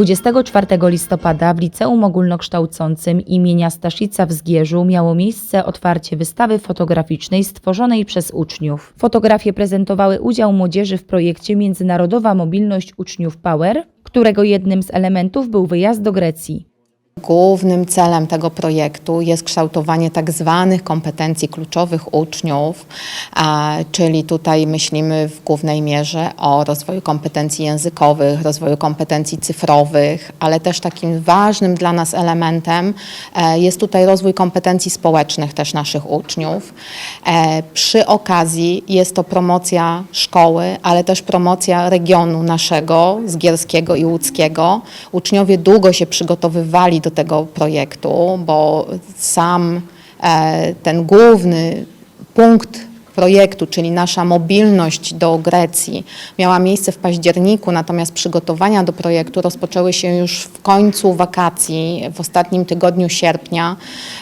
24 listopada w Liceum Ogólnokształcącym imienia Staszica w Zgierzu miało miejsce otwarcie wystawy fotograficznej stworzonej przez uczniów. Fotografie prezentowały udział młodzieży w projekcie Międzynarodowa Mobilność Uczniów Power, którego jednym z elementów był wyjazd do Grecji. Głównym celem tego projektu jest kształtowanie tak zwanych kompetencji kluczowych uczniów, czyli tutaj myślimy w głównej mierze o rozwoju kompetencji językowych, rozwoju kompetencji cyfrowych, ale też takim ważnym dla nas elementem e, jest tutaj rozwój kompetencji społecznych też naszych uczniów. E, Przy okazji jest to promocja szkoły, ale też promocja regionu naszego, zgierskiego i łódzkiego. Uczniowie długo się przygotowywali do tego projektu, bo sam e, ten główny punkt projektu, czyli nasza mobilność do Grecji, miała miejsce w październiku, natomiast przygotowania do projektu rozpoczęły się już w końcu wakacji, w ostatnim tygodniu sierpnia.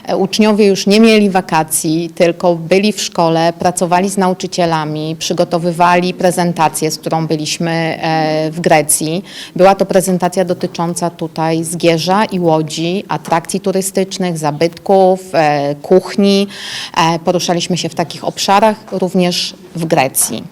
E, Uczniowie już nie mieli wakacji, tylko byli w szkole, pracowali z nauczycielami, przygotowywali prezentację, z którą byliśmy e, w Grecji. Była to prezentacja dotycząca tutaj Zgierza i Łodzi, atrakcji turystycznych, zabytków, e, kuchni. Poruszaliśmy się w takich obszarach również w Grecji.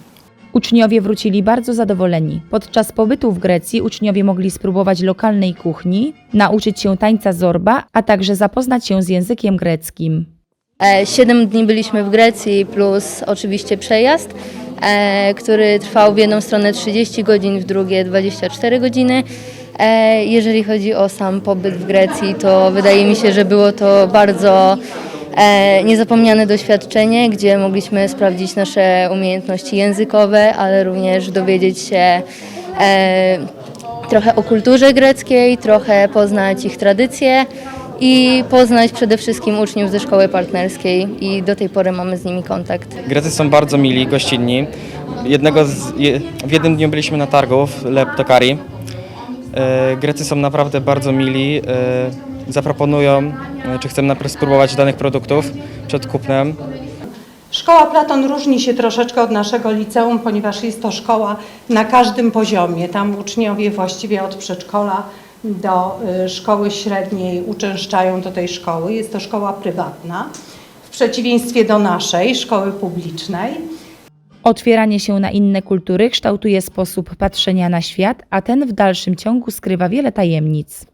Uczniowie wrócili bardzo zadowoleni. Podczas pobytu w Grecji uczniowie mogli spróbować lokalnej kuchni, nauczyć się tańca zorba, a także zapoznać się z językiem greckim. E, Siedem dni byliśmy w Grecji, plus oczywiście przejazd, e, który trwał w jedną stronę 30 godzin, w drugie 24 godziny. E, Jeżeli chodzi o sam pobyt w Grecji, to wydaje mi się, że było to bardzo niezapomniane doświadczenie, gdzie mogliśmy sprawdzić nasze umiejętności językowe, ale również dowiedzieć się e, trochę o kulturze greckiej, trochę poznać ich tradycje i poznać przede wszystkim uczniów ze szkoły partnerskiej i do tej pory mamy z nimi kontakt. Grecy są bardzo mili, gościnni. Jednego z, w jednym dniu byliśmy na targu w Leptokari. E, Grecy są naprawdę bardzo mili. E, zaproponują, e, czy chcemy najpierw spróbować danych produktów przed kupnem. Szkoła Platon różni się troszeczkę od naszego liceum, ponieważ jest to szkoła na każdym poziomie. Tam uczniowie właściwie od przedszkola do y, szkoły średniej uczęszczają do tej szkoły. Jest to szkoła prywatna, w przeciwieństwie do naszej szkoły publicznej. Otwieranie się na inne kultury kształtuje sposób patrzenia na świat, a ten w dalszym ciągu skrywa wiele tajemnic.